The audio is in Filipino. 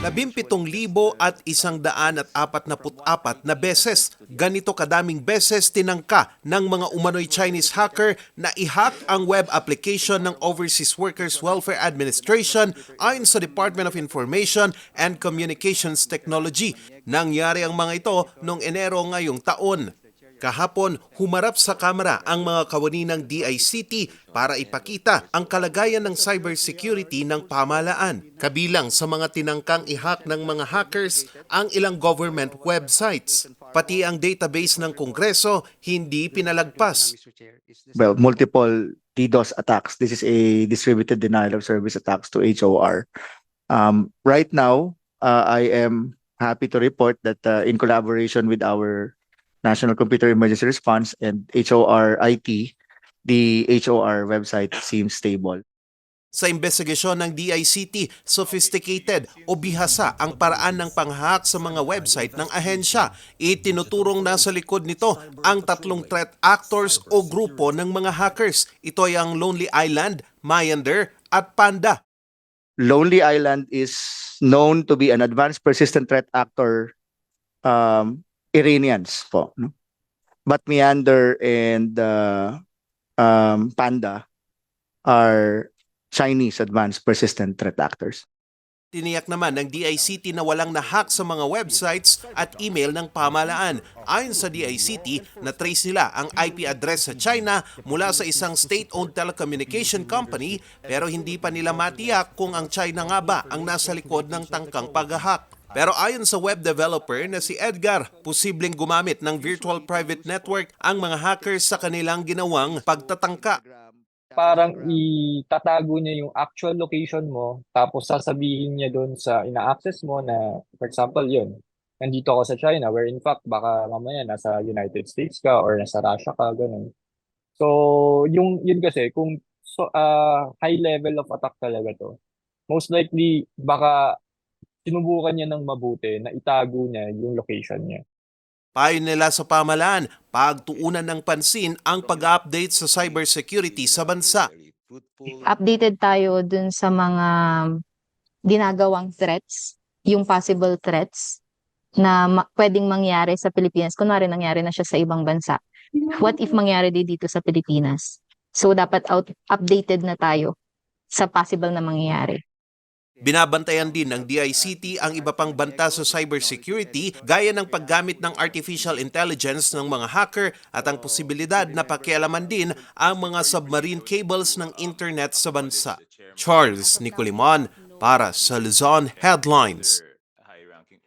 17,000 at isang daan at apat na apat na beses. Ganito kadaming beses tinangka ng mga umano'y Chinese hacker na i-hack ang web application ng Overseas Workers Welfare Administration ayon sa Department of Information and Communications Technology. Nangyari ang mga ito noong Enero ngayong taon. Kahapon, humarap sa kamera ang mga kawani ng DICT para ipakita ang kalagayan ng cybersecurity ng pamalaan. Kabilang sa mga tinangkang i-hack ng mga hackers ang ilang government websites. Pati ang database ng Kongreso hindi pinalagpas. well, multiple DDoS attacks. This is a distributed denial of service attacks to HOR. Um, right now, uh, I am happy to report that uh, in collaboration with our National Computer Emergency Response and HOR IT, the HOR website seems stable. Sa investigasyon ng DICT, sophisticated o bihasa ang paraan ng panghack sa mga website ng ahensya. Itinuturong nasa likod nito ang tatlong threat actors o grupo ng mga hackers. Ito ay ang Lonely Island, Myander at Panda. Lonely Island is known to be an advanced persistent threat actor, um, Iranians po. No? But Meander and uh, um, Panda are Chinese advanced persistent threat actors. Tiniyak naman ng DICT na walang nahack sa mga websites at email ng pamalaan. Ayon sa DICT, na-trace nila ang IP address sa China mula sa isang state-owned telecommunication company pero hindi pa nila matiyak kung ang China nga ba ang nasa likod ng tangkang pag-hack. Pero ayon sa web developer na si Edgar, posibleng gumamit ng virtual private network ang mga hackers sa kanilang ginawang pagtatangka. parang itatago niya yung actual location mo tapos sasabihin niya doon sa ina-access mo na for example yun nandito ako sa China where in fact baka mamaya nasa United States ka or nasa Russia ka ganun so yung yun kasi kung so ah, high level of attack talaga to most likely baka sinubukan niya ng mabuti na itago niya yung location niya Payo nila sa pamalaan, pagtuunan ng pansin ang pag-update sa cybersecurity sa bansa. updated tayo dun sa mga ginagawang threats, yung possible threats na ma- pwedeng mangyari sa Pilipinas. Kunwari nangyari na siya sa ibang bansa. What if mangyari din dito sa Pilipinas? So dapat out updated na tayo sa possible na mangyayari. Binabantayan din ng DICT ang iba pang banta sa cybersecurity gaya ng paggamit ng artificial intelligence ng mga hacker at ang posibilidad na pakialaman din ang mga submarine cables ng internet sa bansa. Charles Nicolimon para sa Luzon Headlines.